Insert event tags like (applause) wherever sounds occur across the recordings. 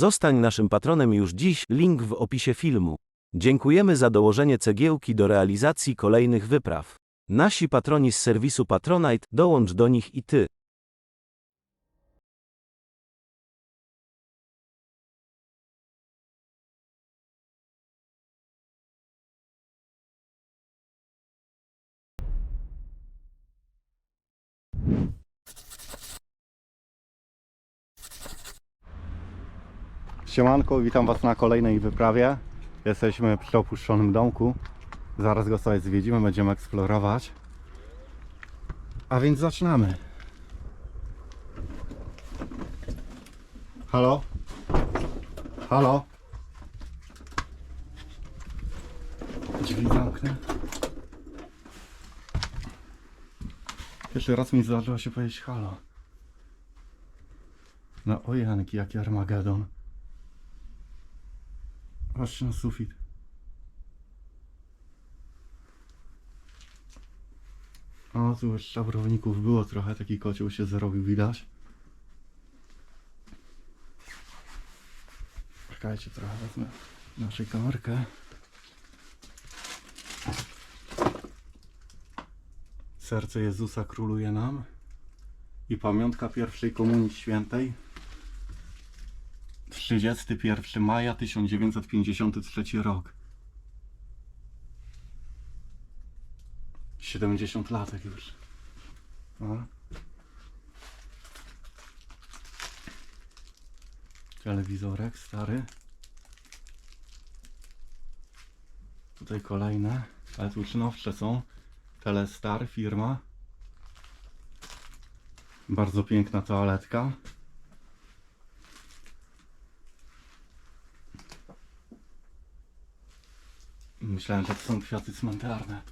Zostań naszym patronem już dziś, link w opisie filmu. Dziękujemy za dołożenie cegiełki do realizacji kolejnych wypraw. Nasi patroni z serwisu Patronite, dołącz do nich i ty. Siemanko, witam Was na kolejnej wyprawie. Jesteśmy przy opuszczonym domku. Zaraz go sobie zwiedzimy, będziemy eksplorować. A więc zaczynamy. Halo? Halo? Drzwi zamknę. Pierwszy raz mi zdarzyło się powiedzieć halo. No o Janki, jaki Armagedon. Patrzcie na sufit. O, tu już szabrowników było trochę, taki kocioł się zrobił, widać. Czekajcie trochę, wezmę naszą kamerkę. Serce Jezusa króluje nam i pamiątka pierwszej komunii świętej 31 maja 1953 rok. 70 latek już. A. Telewizorek stary. Tutaj kolejne, ale tu nowsze są. Telestar firma. Bardzo piękna toaletka. Myślałem, że to są kwiaty cmentarne.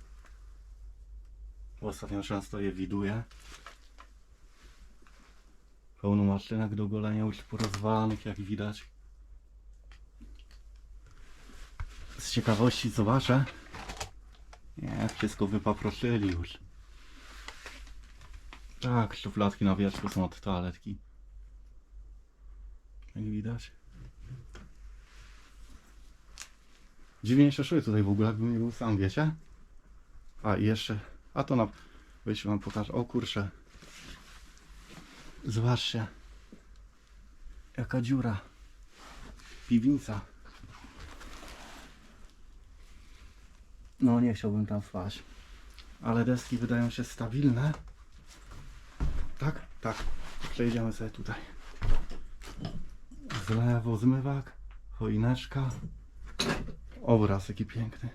Ostatnio często je widuję. Pełno maszynek do golenia już porozwalanych, jak widać. Z ciekawości zobaczę. Nie, wszystko wypaproszyli już. Tak, szufladki na wierzchu są od toaletki. Jak widać. Dziwnie się czuję tutaj w ogóle, jakbym nie był sam, wiecie? A i jeszcze, a to na, wyjście wam pokażę, o kurczę. Zobaczcie. Jaka dziura. Piwnica. No nie chciałbym tam wpaść. Ale deski wydają się stabilne. Tak? Tak. Przejdziemy sobie tutaj. Z lewo zmywak, choineczka. Obraz jaki piękny.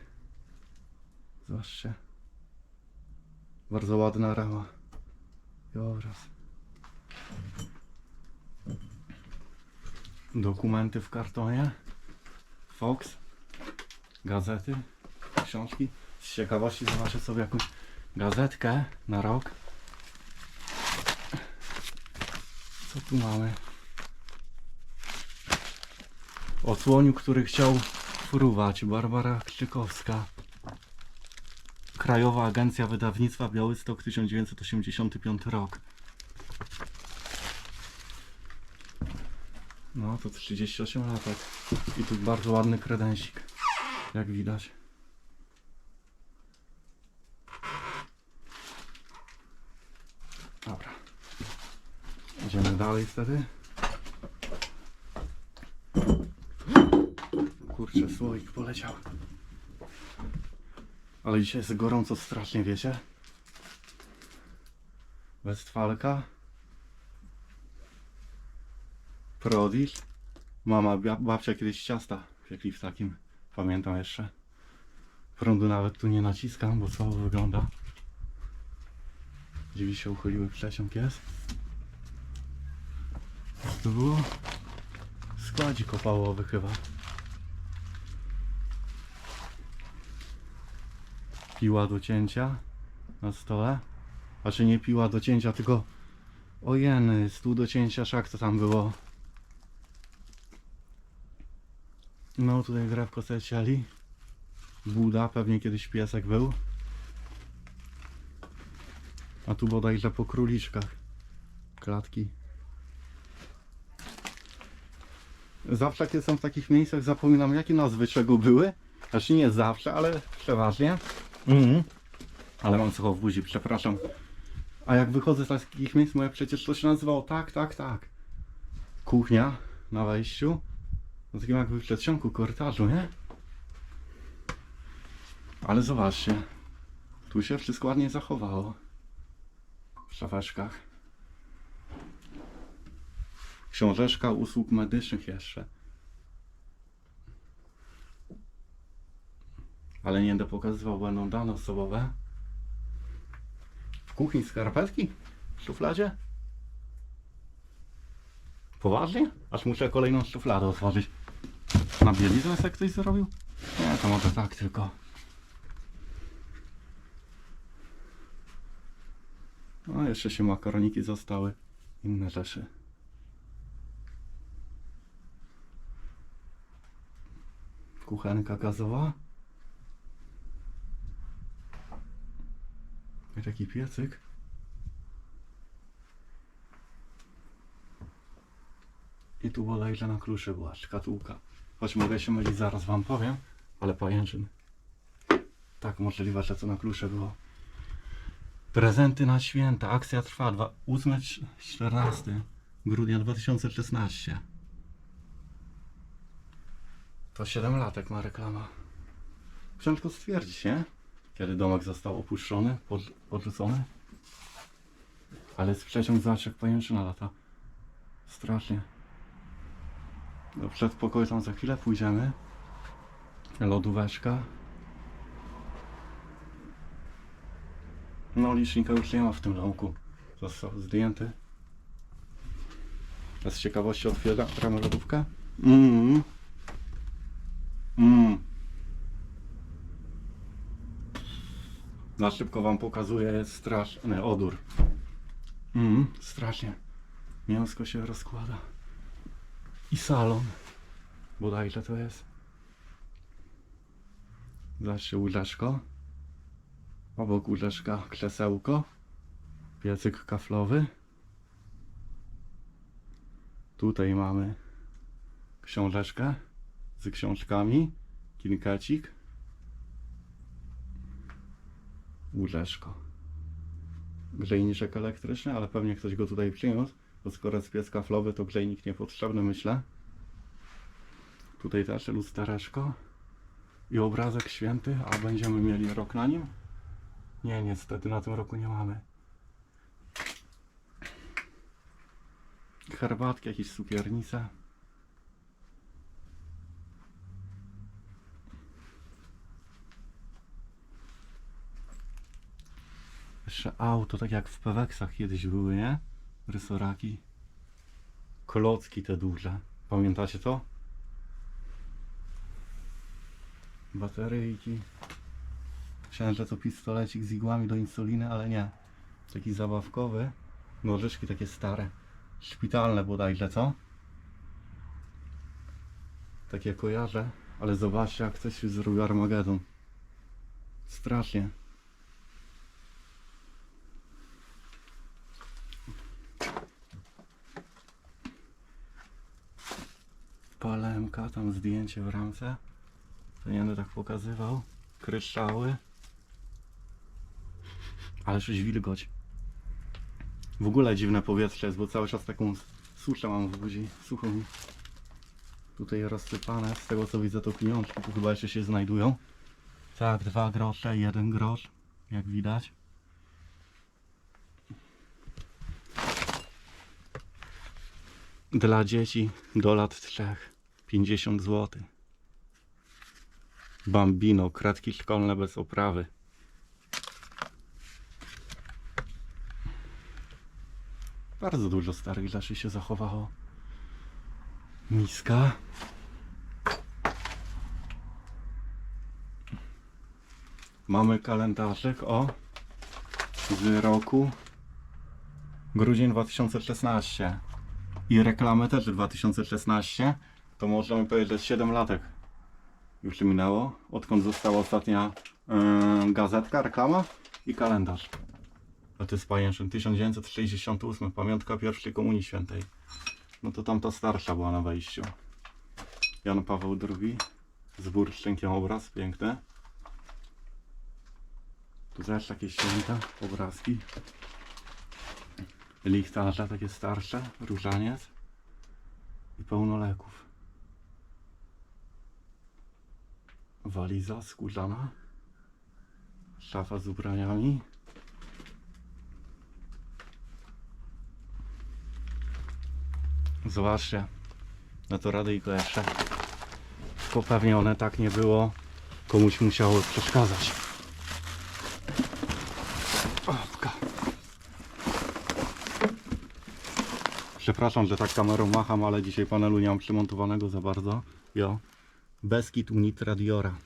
Zobaczcie. Bardzo ładna rama. I obraz. Dokumenty w kartonie. Fox. Gazety. Książki. Z ciekawości zobaczę sobie jakąś gazetkę na rok. Co tu mamy? O słoniu, który chciał fruwać. Barbara Krzykowska. Krajowa Agencja Wydawnictwa Białystok 1985 rok. No to 38 latek. I tu bardzo ładny kredensik. Jak widać. Dobra. Idziemy dalej wtedy. Kurczę, słoik poleciał. Ale dzisiaj jest gorąco strasznie, wiecie? Westfalka. Prodisz. Mama, babcia kiedyś ciasta piekli w takim. Pamiętam jeszcze. Prądu nawet tu nie naciskam, bo słabo wygląda. Drzwi się uchyliły, przesiąk jest. Co to było? Składzik opałowy chyba. Piła do cięcia na stole. Znaczy nie piła do cięcia, tylko ojeny, stół do cięcia, szak co tam było. No tutaj drewko sobie cieli. Buda, pewnie kiedyś piesek był. A tu bodajże po króliczkach. Klatki. Zawsze jak jestem w takich miejscach zapominam jakie nazwy czego były. Znaczy nie zawsze, ale przeważnie. Mhm. Ale mam sucho w buzi, przepraszam. A jak wychodzę z takich miejsc, mówię przecież to się nazywało tak, tak, tak. Kuchnia na wejściu. No takim jakby w przedsionku korytarzu, nie? Ale zobaczcie. Tu się wszystko ładnie zachowało. W szafeczkach. Książeczka usług medycznych jeszcze. Ale nie będę pokazywał, będą dane osobowe. W kuchni skarpetki? W szufladzie? Poważnie? Aż muszę kolejną szufladę otworzyć. Na bieliznę sobie ktoś zrobił? Nie, to może tak tylko. No, jeszcze się makaroniki zostały. Inne rzeczy. Kuchenka gazowa. Taki piecyk. I tu bodajże na kluczy była szkatułka. Choć mogę się mylić, zaraz wam powiem, ale pajęczyn. Tak, możliwe, że to na klucze było. Prezenty na święta. Akcja trwa 8-14 grudnia 2016. To 7 latek ma reklama. Ciężko stwierdzić, nie? Kiedy domek został opuszczony, pod, podrzucony. Ale z przeciąg zaczek pajęczyna lata. Strasznie. Do przedpokoju tam za chwilę pójdziemy. Lodóweczka. No licznika już nie ma w tym domku. Został zdjęty. Z ciekawości otwieramy lodówkę. Mm. Mm. Na szybko wam pokazuję, straszny odór. Mm, strasznie. Mięsko się rozkłada. I salon. Bodajże to jest. Zobaczcie łóżeczko. Obok łóżeczka krzesełko. Piecyk kaflowy. Tutaj mamy książeczkę z książkami. Kilkacik. Łóżeczko. Grzejniczek elektryczny, ale pewnie ktoś go tutaj przyniósł. Bo skoro jest piec kaflowy, to grzejnik niepotrzebny, myślę. Tutaj też lustereczko. I obrazek święty, a będziemy mieli rok na nim? Nie, niestety na tym roku nie mamy. Herbatki, jakieś cukiernice. Jeszcze auto, tak jak w Peweksach kiedyś były, nie? Rysoraki. Klocki te duże. Pamiętacie to? Bateryjki. Myślałem, że to pistolecik z igłami do insuliny, ale nie. Taki zabawkowy. Nożyczki takie stare. Szpitalne bodajże, co? Takie kojarzę. Ale zobaczcie, jak coś zrobił Armagedon. Strasznie. Palemka, tam zdjęcie w ramce. To nie będę tak pokazywał. Kryształy. Ale już wilgoć. W ogóle dziwne powietrze jest, bo cały czas taką suszę mam w buzi, suchą. mi. Tutaj rozsypane, z tego co widzę to pieniążki tu chyba jeszcze się znajdują. Tak, dwa grosze, jeden grosz, jak widać. Dla dzieci do lat trzech 50 zł. Bambino, kratki szkolne bez oprawy. Bardzo dużo starych rzeczy się zachowało. Miska. Mamy kalendarzek o z roku grudzień 2016 i reklamę też 2016 to możemy powiedzieć, że 7 latek już minęło, odkąd została ostatnia yy, gazetka, reklama i kalendarz. A to jest pajęczyn 1968, pamiątka pierwszej komunii świętej. No to tamta starsza była na wejściu. Jan Paweł II. Z bursztynkiem obraz, piękny. Tu też takie święte obrazki. Lichtarze takie starsze, różaniec. I pełno leków. Waliza skórzana. Szafa z ubraniami. Zobaczcie. Na to radyjko jeszcze. Tylko pewnie one tak nie było. Komuś musiało przeszkadzać. Przepraszam, że tak kamerą macham, ale dzisiaj panelu nie mam przymontowanego za bardzo. Jo. Beskid Unit Radiora.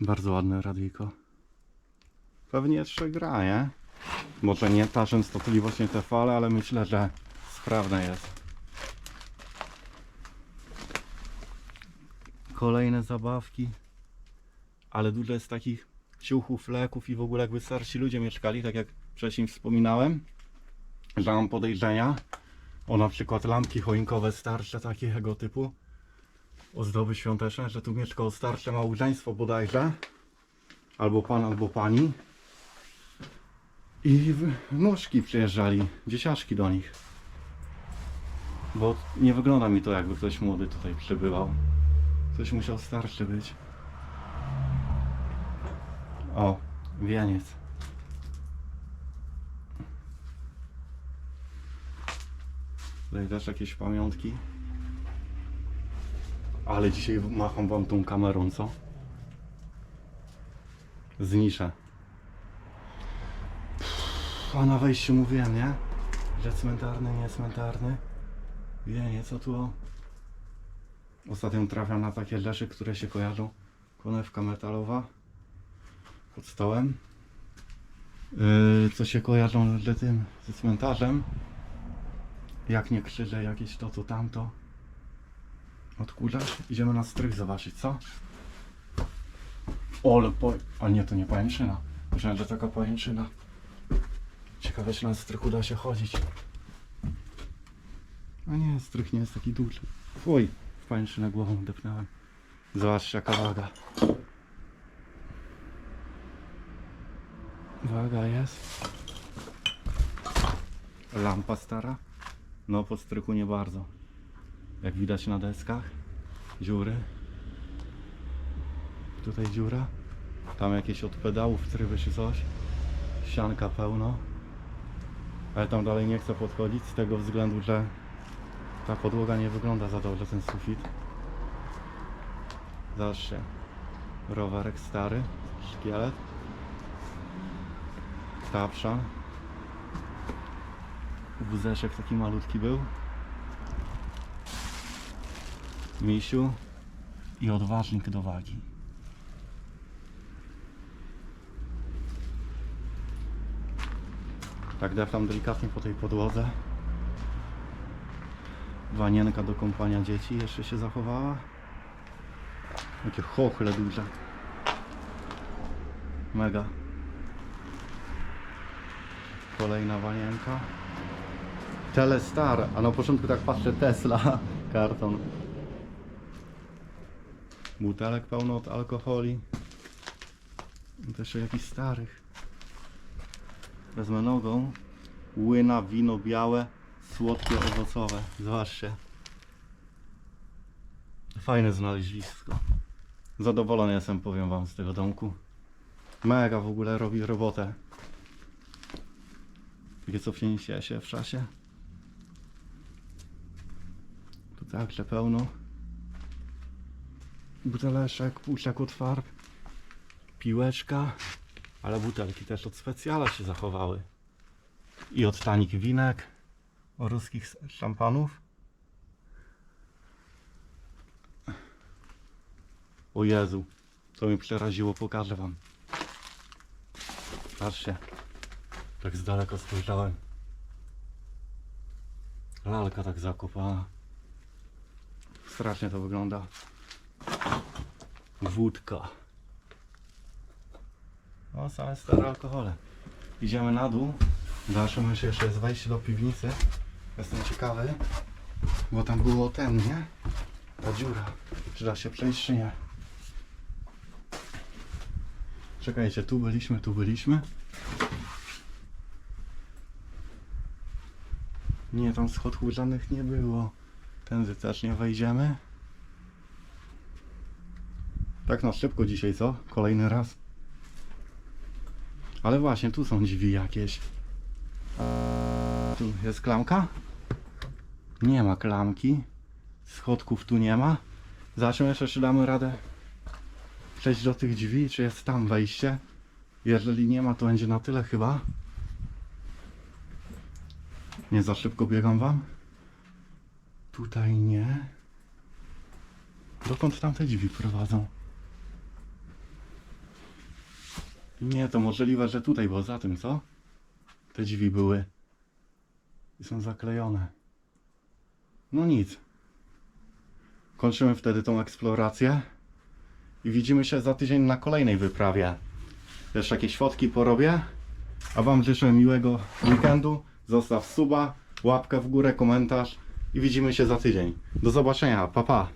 Bardzo ładne radyjko. Pewnie jeszcze gra, nie? Może nie ta częstotliwość, nie te fale, ale myślę, że sprawne jest. Kolejne zabawki. Ale dużo jest takich ciuchów, leków i w ogóle jakby starsi ludzie mieszkali, tak jak wcześniej wspominałem, że mam podejrzenia o na przykład lampki choinkowe starsze takiego typu, ozdoby świąteczne, że tu mieszkało starsze małżeństwo bodajże, albo pan, albo pani i nóżki przyjeżdżali, dzieciaszki do nich. Bo nie wygląda mi to jakby ktoś młody tutaj przybywał. Ktoś musiał starszy być. O, wieniec. Tutaj też jakieś pamiątki. Ale dzisiaj macham wam tą kamerą, co? Zniszę. A na wejściu mówiłem, nie? Że cmentarny, nie cmentarny. Wienie, co tu o... Ostatnio trafiam na takie rzeczy, które się kojarzą. Konewka metalowa pod stołem. Yy, co się kojarzą z tym, ze cmentarzem. Jak nie krzyże jakieś to, to tamto. Odkurzasz? Idziemy na strych zobaczyć, co? Ole, po... A nie, to nie pajęczyna. Myślałem, że taka pajęczyna. Ciekawe, czy na strychu da się chodzić. A nie, strych nie jest taki duży. Fuj, w pajęczynę głową depnąłem. Zobaczcie, jaka waga. Waga jest. Lampa stara. No, po strychu nie bardzo. Jak widać na deskach. Dziury. Tutaj dziura. Tam jakieś od pedałów tryby czy coś. Sianka pełno. Ale tam dalej nie chcę podchodzić z tego względu, że ta podłoga nie wygląda za dobrze, ten sufit. Zobaczcie. Rowerek stary, szkielet. Tapsza. Wózeczek taki malutki był. Misiu. I odważnik do wagi. Tak deptam delikatnie po tej podłodze. Wanienka do kąpania dzieci jeszcze się zachowała. Jakie chochle duże. Mega. Kolejna wanienka. Telestar, a na początku tak patrzę Tesla, (laughs) karton. Butelek pełno od alkoholi. I Też jakichś starych. Wezmę nogą. Łyna, wino białe, słodkie, owocowe. Zobaczcie. Fajne znalezisko. Zadowolony jestem, powiem wam, z tego domku. Mega w ogóle robi robotę. Takie cofnięcie się w czasie. Tu także pełno. Buteleczek, puszek od farb. Piłeczka. Ale butelki też od specjala się zachowały. I od tanich winek. O ruskich szampanów. O Jezu, co mnie przeraziło, pokażę wam. Patrzcie, tak z daleka spojrzałem. Lalka tak zakopana. Strasznie to wygląda. Wódka. O, same stare alkohole. Idziemy na dół. Dalszą myśl jeszcze jest wejście do piwnicy. Jestem ciekawy, bo tam było ten, nie? ta dziura. Czy da się przejść, czy nie? Czekajcie, tu byliśmy, tu byliśmy. Nie, tam schodków żadnych nie było. Tędy też nie wejdziemy. Tak na szybko dzisiaj, co? Kolejny raz. Ale właśnie, tu są drzwi jakieś. Tu jest klamka? Nie ma klamki. Schodków tu nie ma. Zobaczymy jeszcze, czy damy radę przejść do tych drzwi, czy jest tam wejście. Jeżeli nie ma, to będzie na tyle chyba. Nie za szybko biegam wam. Tutaj nie. Dokąd tam te drzwi prowadzą? Nie, to możliwe, że tutaj, bo za tym, co? Te drzwi były. I są zaklejone. No nic. Kończymy wtedy tą eksplorację. I widzimy się za tydzień na kolejnej wyprawie. Jeszcze jakieś fotki porobię. A Wam życzę miłego weekendu. Zostaw suba, łapkę w górę, komentarz. I widzimy się za tydzień. Do zobaczenia. Pa, pa.